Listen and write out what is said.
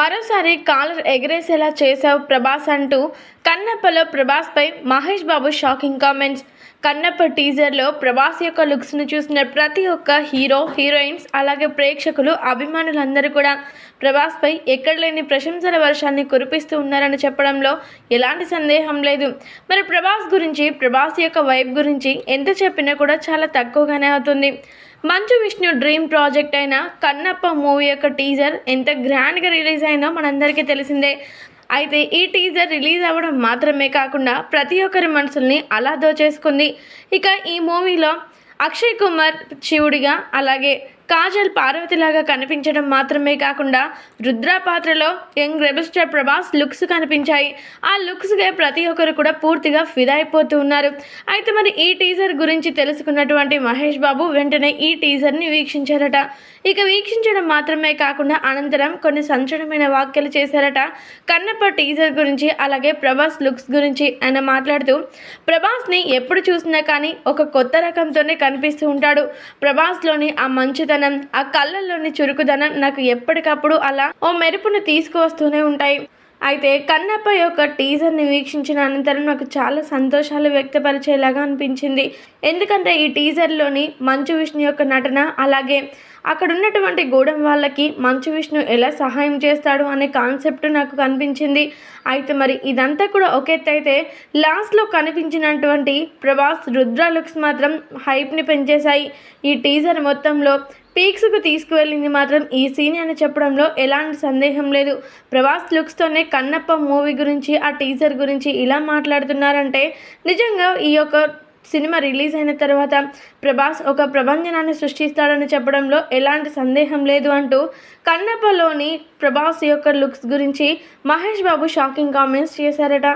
మరోసారి కాలర్ ఎగరేసేలా చేశావు ప్రభాస్ అంటూ కన్నప్పలో ప్రభాస్పై మహేష్ బాబు షాకింగ్ కామెంట్స్. కన్నప్ప టీజర్లో ప్రభాస్ యొక్క లుక్స్ను చూసిన ప్రతి ఒక్క హీరో హీరోయిన్స్ అలాగే ప్రేక్షకులు అభిమానులందరూ కూడా ప్రభాస్పై ఎక్కడ లేని ప్రశంసల వర్షాన్ని కురిపిస్తూ ఉన్నారని చెప్పడంలో ఎలాంటి సందేహం లేదు. మరి ప్రభాస్ గురించి ప్రభాస్ యొక్క వైబ్ గురించి ఎంత చెప్పినా కూడా చాలా తక్కువగానే అవుతుంది. మంచు విష్ణు డ్రీమ్ ప్రాజెక్ట్ అయిన కన్నప్ప మూవీ యొక్క టీజర్ ఎంత గ్రాండ్గా రిలీజ్ అయిందో మనందరికీ తెలిసిందే. అయితే ఈ టీజర్ రిలీజ్ అవ్వడం మాత్రమే కాకుండా ప్రతి ఒక్కరి మనసుల్ని అలా దోచేసుకుంది. ఇక ఈ మూవీలో అక్షయ్ కుమార్ శివుడిగా అలాగే కాజల్ పార్వతిలాగా కనిపించడం మాత్రమే కాకుండా రుద్ర పాత్రలో యంగ్ రెబిస్టర్ ప్రభాస్ లుక్స్ కనిపించాయి. ఆ లుక్స్గా ప్రతి ఒక్కరు కూడా పూర్తిగా ఫిదా అయిపోతూ ఉన్నారు. అయితే మరి ఈ టీజర్ గురించి తెలుసుకున్నటువంటి మహేష్ బాబు వెంటనే ఈ టీజర్ని వీక్షించారట. ఇక వీక్షించడం మాత్రమే కాకుండా అనంతరం కొన్ని సంచలనమైన వ్యాఖ్యలు చేశారట. కన్నప్ప టీజర్ గురించి అలాగే ప్రభాస్ లుక్స్ గురించి ఆయన మాట్లాడుతూ ప్రభాస్ని ఎప్పుడు చూసినా కానీ ఒక కొత్త రకంతోనే కనిపిస్తూ ఉంటాడు. ప్రభాస్లోని ఆ మంచితనం ఆ కళ్ళల్లోని చురుకుదనం నాకు ఎప్పటికప్పుడు అలా ఓ మెరుపును తీసుకువస్తూనే ఉంటాయి. అయితే కన్నప్ప యొక్క టీజర్ని వీక్షించిన అనంతరం నాకు చాలా సంతోషాలు వ్యక్తపరిచేలాగా అనిపించింది. ఎందుకంటే ఈ టీజర్లోని మంచు విష్ణు యొక్క నటన అలాగే అక్కడ ఉన్నటువంటి గూడెం వాళ్ళకి మంచు విష్ణు ఎలా సహాయం చేస్తాడు అనే కాన్సెప్ట్ నాకు కనిపించింది. అయితే మరి ఇదంతా కూడా ఒక ఎత్తు అయితే లాస్ట్లో కనిపించినటువంటి ప్రభాస్ రుద్ర లుక్స్ మాత్రం హైప్ని పెంచేశాయి. ఈ టీజర్ మొత్తంలో పీక్స్కు తీసుకువెళ్ళింది మాత్రం ఈ సీన్ అని చెప్పడంలో ఎలాంటి సందేహం లేదు. ప్రభాస్ లుక్స్తోనే కన్నప్ప మూవీ గురించి ఆ టీజర్ గురించి ఇలా మాట్లాడుతున్నారంటే నిజంగా ఈ యొక్క సినిమా రిలీజ్ అయిన తర్వాత ప్రభాస్ ఒక ప్రభంజనాన్ని సృష్టిస్తాడని చెప్పడంలో ఎలాంటి సందేహం లేదు అంటూ కన్నప్పలోని ప్రభాస్ యొక్క లుక్స్ గురించి మహేష్ బాబు షాకింగ్ కామెంట్స్ చేశారట.